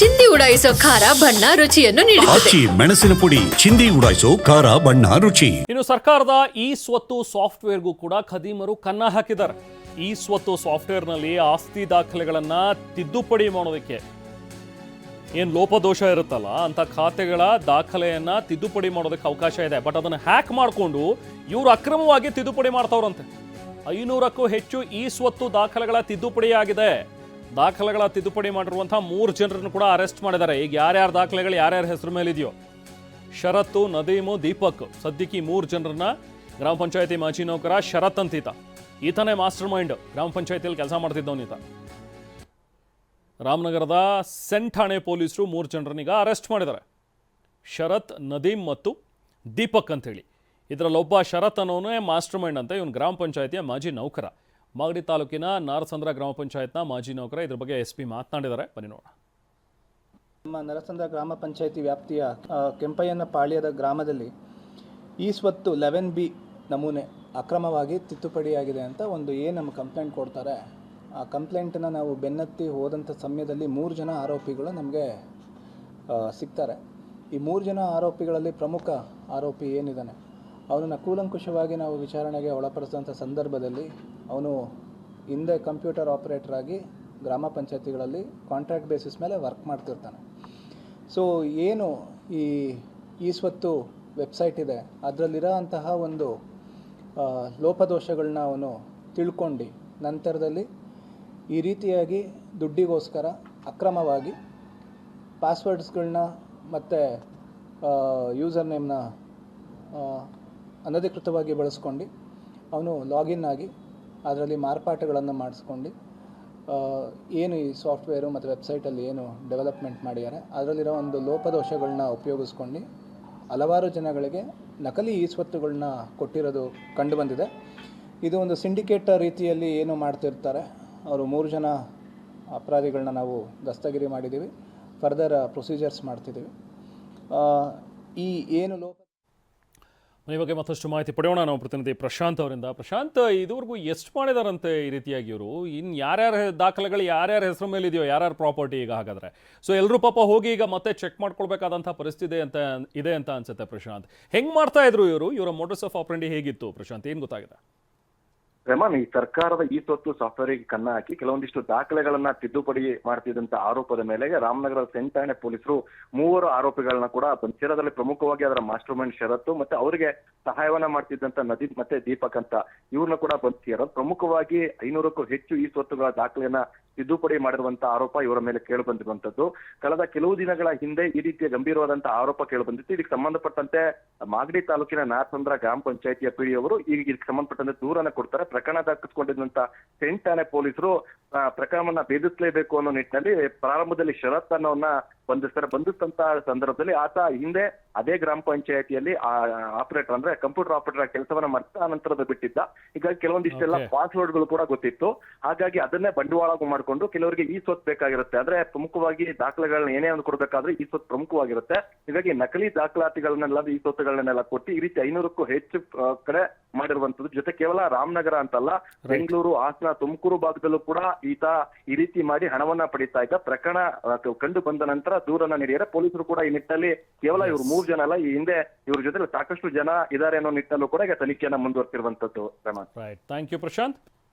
ಚಿಂದಿ ಉಡಾಯಿಸೋ ಖಾರ ಬಣ್ಣ ರುಚಿಯನ್ನು ನೀಡುತ್ತದೆ. ಆಚಿ ಮೆಣಸಿನ ಪುಡಿ ಚಿಂದಿ ಉಡಾಯಿಸೋ ಖಾರ ಬಣ್ಣ ರುಚಿ. ಇನ್ನು ಸರ್ಕಾರದ ಈ ಸ್ವತ್ತು ಸಾಫ್ಟ್ವೇರ್ಗೂ ಕೂಡ ಖದೀಮರು ಕನ್ನ ಹಾಕಿದ್ದಾರೆ. ಈ ಸ್ವತ್ತು ಸಾಫ್ಟ್ವೇರ್ನಲ್ಲಿ ಆಸ್ತಿ ದಾಖಲೆಗಳನ್ನ ತಿದ್ದುಪಡಿ ಮಾಡೋದಕ್ಕೆ ಏನು ಲೋಪದೋಷ ಇರುತ್ತಲ್ಲ ಅಂತ ಖಾತೆಗಳ ದಾಖಲೆಯನ್ನ ತಿದ್ದುಪಡಿ ಮಾಡೋದಕ್ಕೆ ಅವಕಾಶ ಇದೆ. ಬಟ್ ಅದನ್ನು ಹ್ಯಾಕ್ ಮಾಡಿಕೊಂಡು ಇವರು ಅಕ್ರಮವಾಗಿ ತಿದ್ದುಪಡಿ ಮಾಡ್ತಾವ್ರಂತೆ. ಐನೂರಕ್ಕೂ ಹೆಚ್ಚು ಈ ಸ್ವತ್ತು ದಾಖಲೆಗಳ ತಿದ್ದುಪಡಿ ಆಗಿದೆ ದಾಖಲೆಗಳ ತಿದ್ದುಪಡಿ ಮಾಡಿರುವಂಥ ಮೂರು ಜನರನ್ನು ಕೂಡ ಅರೆಸ್ಟ್ ಮಾಡಿದ್ದಾರೆ. ಈಗ ಯಾರ್ಯಾರ ದಾಖಲೆಗಳು, ಯಾರ್ಯಾರ ಹೆಸರು ಮೇಲಿದೆಯೋ? ಶರತ್ತು, ನದೀಮು, ದೀಪಕ್. ಸದ್ಯಕ್ಕೆ ಮೂರು ಜನರನ್ನ ಗ್ರಾಮ ಪಂಚಾಯತಿ ಮಾಜಿ ನೌಕರ ಶರತ್ ಅಂತೀತ. ಈತನೇ ಮಾಸ್ಟರ್ ಮೈಂಡ್. ಗ್ರಾಮ ಪಂಚಾಯತಿಯಲ್ಲಿ ಕೆಲಸ ಮಾಡ್ತಿದ್ದವನೀತ ರಾಮನಗರದ ಸೆಂಟ್ ಠಾಣೆ ಪೊಲೀಸರು ಮೂರು ಜನರನ್ನೀಗ ಅರೆಸ್ಟ್ ಮಾಡಿದ್ದಾರೆ. ಶರತ್, ನದೀಮ್ ಮತ್ತು ದೀಪಕ್ ಅಂತೇಳಿ ಇದರಲ್ಲೊಬ್ಬ ಶರತ್ ಅನ್ನೋನೇ ಮಾಸ್ಟರ್ ಮೈಂಡ್ ಅಂತ ಇವನು ಗ್ರಾಮ ಪಂಚಾಯತಿಯ ಮಾಜಿ ನೌಕರ. ಮಾಗಡಿ ತಾಲೂಕಿನ ನಾರಸಂದ್ರ ಗ್ರಾಮ ಪಂಚಾಯತ್ನ ಮಾಜಿ ನೌಕರ ಇದ್ರ ಬಗ್ಗೆ ಎಸ್ ಪಿ ಮಾತನಾಡಿದ್ದಾರೆ. ಬನ್ನಿ ನೋಡೋಣ. ನಮ್ಮ ನರಸಂದ್ರ ಗ್ರಾಮ ಪಂಚಾಯಿತಿ ವ್ಯಾಪ್ತಿಯ ಕೆಂಪಯ್ಯನ ಪಾಳ್ಯದ ಗ್ರಾಮದಲ್ಲಿ ಈ ಸ್ವತ್ತು ಲೆವೆನ್ ಬಿ ನಮೂನೆ ಅಕ್ರಮವಾಗಿ ತಿದ್ದುಪಡಿಯಾಗಿದೆ ಅಂತ ಒಂದು ಏನು ನಮ್ಮ ಕಂಪ್ಲೇಂಟ್ ಕೊಡ್ತಾರೆ. ಆ ಕಂಪ್ಲೇಂಟನ್ನು ನಾವು ಬೆನ್ನತ್ತಿ ಹೋದಂಥ ಸಮಯದಲ್ಲಿ ಮೂರು ಜನ ಆರೋಪಿಗಳು ನಮಗೆ ಸಿಗ್ತಾರೆ. ಈ ಮೂರು ಜನ ಆರೋಪಿಗಳಲ್ಲಿ ಪ್ರಮುಖ ಆರೋಪಿ ಏನಿದ್ದಾನೆ? ಅವನನ್ನು ಕೂಲಂಕುಷವಾಗಿ ನಾವು ವಿಚಾರಣೆಗೆ ಒಳಪಡಿಸಿದಂಥ ಸಂದರ್ಭದಲ್ಲಿ ಅವನು ಹಿಂದೆ ಕಂಪ್ಯೂಟರ್ ಆಪರೇಟರ್ ಆಗಿ ಗ್ರಾಮ ಪಂಚಾಯತಿಗಳಲ್ಲಿ ಕಾಂಟ್ರಾಕ್ಟ್ ಬೇಸಿಸ್ ಮೇಲೆ ವರ್ಕ್ ಮಾಡ್ತಿರ್ತಾನೆ. ಸೊ ಏನು ಈ ಈ ಸ್ವತ್ತು ವೆಬ್ಸೈಟ್ ಇದೆ ಅದರಲ್ಲಿರೋ ಅಂತಹ ಒಂದು ಲೋಪದೋಷಗಳನ್ನ ಅವನು ತಿಳ್ಕೊಂಡು ನಂತರದಲ್ಲಿ ಈ ರೀತಿಯಾಗಿ ದುಡ್ಡಿಗೋಸ್ಕರ ಅಕ್ರಮವಾಗಿ ಪಾಸ್ವರ್ಡ್ಸ್ಗಳನ್ನ ಮತ್ತು ಯೂಸರ್ ನೇಮ್ನ ಅನಧಿಕೃತವಾಗಿ ಬಳಸ್ಕೊಂಡು ಅವನು ಲಾಗಿನ್ ಆಗಿ ಅದರಲ್ಲಿ ಮಾರ್ಪಾಟುಗಳನ್ನು ಮಾಡಿಸ್ಕೊಂಡು ಏನು ಈ ಸಾಫ್ಟ್ವೇರು ಮತ್ತು ವೆಬ್ಸೈಟಲ್ಲಿ ಏನು ಡೆವಲಪ್ಮೆಂಟ್ ಮಾಡಿದ್ದಾರೆ, ಅದರಲ್ಲಿರೋ ಒಂದು ಲೋಪದೋಷಗಳನ್ನ ಉಪಯೋಗಿಸ್ಕೊಂಡು ಹಲವಾರು ಜನಗಳಿಗೆ ನಕಲಿ ಈ ಸ್ವತ್ತುಗಳನ್ನ ಕೊಟ್ಟಿರೋದು ಕಂಡುಬಂದಿದೆ. ಇದು ಒಂದು ಸಿಂಡಿಕೇಟ್ ರೀತಿಯಲ್ಲಿ ಏನು ಮಾಡ್ತಿರ್ತಾರೆ, ಅವರು ಮೂರು ಜನ ಅಪರಾಧಿಗಳನ್ನ ನಾವು ದಸ್ತಗಿರಿ ಮಾಡಿದ್ದೀವಿ, ಫರ್ದರ್ ಪ್ರೊಸೀಜರ್ಸ್ ಮಾಡ್ತಿದ್ದೀವಿ. ಈ ಏನು ಲೋಪ ಈ ಮತ್ತಷ್ಟು ಮಾಹಿತಿ ಪಡೆಯೋಣ. ನಾವು ಪ್ರತಿನಿಧಿ ಪ್ರಶಾಂತ್ ಅವರಿಂದ. ಪ್ರಶಾಂತ್, ಇದುವರೆಗೂ ಎಷ್ಟು ಮಾಡಿದಾರಂತೆ ಈ ರೀತಿಯಾಗಿ ಇವರು? ಇನ್ನು ಯಾರ್ಯಾರ ದಾಖಲೆಗಳು ಯಾರ್ಯಾರ ಹೆಸರು ಮೇಲೆ ಇದೆಯೋ ಯಾರ್ಯಾರ ಪ್ರಾಪರ್ಟಿ ಈಗ ಹಾಗಾದ್ರೆ? ಸೊ ಎಲ್ಲರೂ ಪಾಪ ಹೋಗಿ ಈಗ ಮತ್ತೆ ಚೆಕ್ ಮಾಡ್ಕೊಳ್ಬೇಕಾದಂಥ ಪರಿಸ್ಥಿತಿ ಅಂತ ಇದೆ ಅಂತ ಅನ್ಸುತ್ತೆ ಪ್ರಶಾಂತ್. ಹೆಂಗ್ ಮಾಡ್ತಾ ಇದ್ರು ಇವರು? ಇವರ ಮೋಟರ್ಸ್ ಆಫ್ ಆಪರೇಂಡಿ ಹೇಗಿತ್ತು ಪ್ರಶಾಂತ್? ಏನು ಗೊತ್ತಾಗಿದೆ? ರೆಮಾನ್ ಈ ಸರ್ಕಾರದ ಈ ಸೊತ್ತು ಸಾಫ್ಟ್ವೇರ್ಗೆ ಕನ್ನ ಹಾಕಿ ಕೆಲವೊಂದಿಷ್ಟು ದಾಖಲೆಗಳನ್ನ ತಿದ್ದುಪಡಿ ಮಾಡ್ತಿದ್ದಂತ ಆರೋಪದ ಮೇಲೆ ರಾಮನಗರದ ಸೆಂಟ್ ಪೊಲೀಸರು ಮೂವರು ಆರೋಪಿಗಳನ್ನ ಕೂಡ ಬಂಧಿಸಿರೋದ್ರಲ್ಲಿ ಪ್ರಮುಖವಾಗಿ ಅದರ ಮಾಸ್ಟರ್ ಮೈಂಡ್ ಶರತ್ತು ಮತ್ತೆ ಅವರಿಗೆ ಸಹಾಯವನ್ನ ಮಾಡ್ತಿದ್ದಂತ ನದೀಪ್ ಮತ್ತೆ ದೀಪಕ್ ಅಂತ ಇವ್ರನ್ನ ಕೂಡ ಬಂಧಿಸಿರೋದು ಪ್ರಮುಖವಾಗಿ ಐನೂರಕ್ಕೂ ಹೆಚ್ಚು ಈ ಸ್ವತ್ತುಗಳ ದಾಖಲೆಯನ್ನ ತಿದ್ದುಪಡಿ ಮಾಡಿರುವಂತ ಆರೋಪ ಇವರ ಮೇಲೆ ಕೇಳಿ ಬಂದಿರುವಂತದ್ದು. ಕಳೆದ ಕೆಲವು ದಿನಗಳ ಹಿಂದೆ ಈ ರೀತಿಯ ಗಂಭೀರವಾದಂತಹ ಆರೋಪ ಕೇಳಿ ಬಂದಿತ್ತು. ಇದಕ್ಕೆ ಸಂಬಂಧಪಟ್ಟಂತೆ ಮಾಗಡಿ ತಾಲೂಕಿನ ನಾರಸಂದ್ರ ಗ್ರಾಮ ಪಂಚಾಯತಿಯ ಪಿಡಿಯವರು ಈಗ ಇದಕ್ಕೆ ಸಂಬಂಧಪಟ್ಟಂತೆ ದೂರನ್ನ ಕೊಡ್ತಾರೆ. ಪ್ರಕರಣ ದಾಖಲಿಸಿಕೊಂಡಿದ್ದಂತ ಸೆಂಟ್ ಠಾಣೆ ಪೊಲೀಸರು ಪ್ರಕರಣವನ್ನ ಭೇದಿಸಲೇಬೇಕು ಅನ್ನೋ ನಿಟ್ಟಿನಲ್ಲಿ ಪ್ರಾರಂಭದಲ್ಲಿ ಶರತ್ ಅನ್ನೋನ್ನ ಬಂಧಿಸ್ತಾರೆ. ಬಂಧಿಸಿದಂತ ಸಂದರ್ಭದಲ್ಲಿ ಆತ ಹಿಂದೆ ಅದೇ ಗ್ರಾಮ ಪಂಚಾಯತಿಯಲ್ಲಿ ಆಪರೇಟರ್ ಅಂದ್ರೆ ಕಂಪ್ಯೂಟರ್ ಆಪರೇಟರ್ ಕೆಲಸವನ್ನ ಮಾಡ್ತಾ ನಂತರದ ಬಿಟ್ಟಿದ್ದ. ಹೀಗಾಗಿ ಕೆಲವೊಂದಿಷ್ಟೆಲ್ಲ ಪಾಸ್ವರ್ಡ್ ಪಾಸ್ವರ್ಡ್ಗಳು ಕೂಡ ಗೊತ್ತಿತ್ತು. ಹಾಗಾಗಿ ಅದನ್ನೇ ಬಂಡವಾಳ ಮಾಡಿಕೊಂಡು ಕೆಲವರಿಗೆ ಈ ಸ್ವತ್ತು ಬೇಕಾಗಿರುತ್ತೆ. ಅಂದ್ರೆ ಪ್ರಮುಖವಾಗಿ ದಾಖಲೆಗಳನ್ನ ಏನೇ ಒಂದು ಕೊಡಬೇಕಾದ್ರೆ ಈ ಸ್ವತ್ ಪ್ರಮುಖವಾಗಿರುತ್ತೆ. ಹೀಗಾಗಿ ನಕಲಿ ದಾಖಲಾತಿಗಳನ್ನೆಲ್ಲ ಈ ಸ್ವತ್ತುಗಳನ್ನೆಲ್ಲ ಕೊಟ್ಟು ಈ ರೀತಿ ಐನೂರಕ್ಕೂ ಹೆಚ್ಚು ಕಡೆ ಮಾಡಿರುವಂತದ್ದು ಜೊತೆ ಕೇವಲ ರಾಮನಗರ ಅಂತಲ್ಲ ಬೆಂಗಳೂರು ಹಾಸನ ತುಮಕೂರು ಭಾಗದಲ್ಲೂ ಕೂಡ ಈತ ಈ ರೀತಿ ಮಾಡಿ ಹಣವನ್ನ ಪಡೀತಾ ಇದ್ದ. ಪ್ರಕರಣ ಕಂಡು ಬಂದ ನಂತರ ದೂರನ್ನ ನೀಡಿದರೆ ಪೊಲೀಸರು ಕೂಡ ಈ ನಿಟ್ಟಿನಲ್ಲಿ ಕೇವಲ ಇವರು ಮೂರು ಜನ ಅಲ್ಲ ಈ ಹಿಂದೆ ಇವ್ರ ಜೊತೆ ಸಾಕಷ್ಟು ಜನ ಇದಾರೆ ಅನ್ನೋ ನಿಟ್ಟಿನಲ್ಲೂ ಕೂಡ ಈಗ ತನಿಖೆಯನ್ನ ಮುಂದುವರ್ತಿರುವಂತದ್ದು ರೈಟ್ ಥ್ಯಾಂಕ್ ಯು ಪ್ರಶಾಂತ್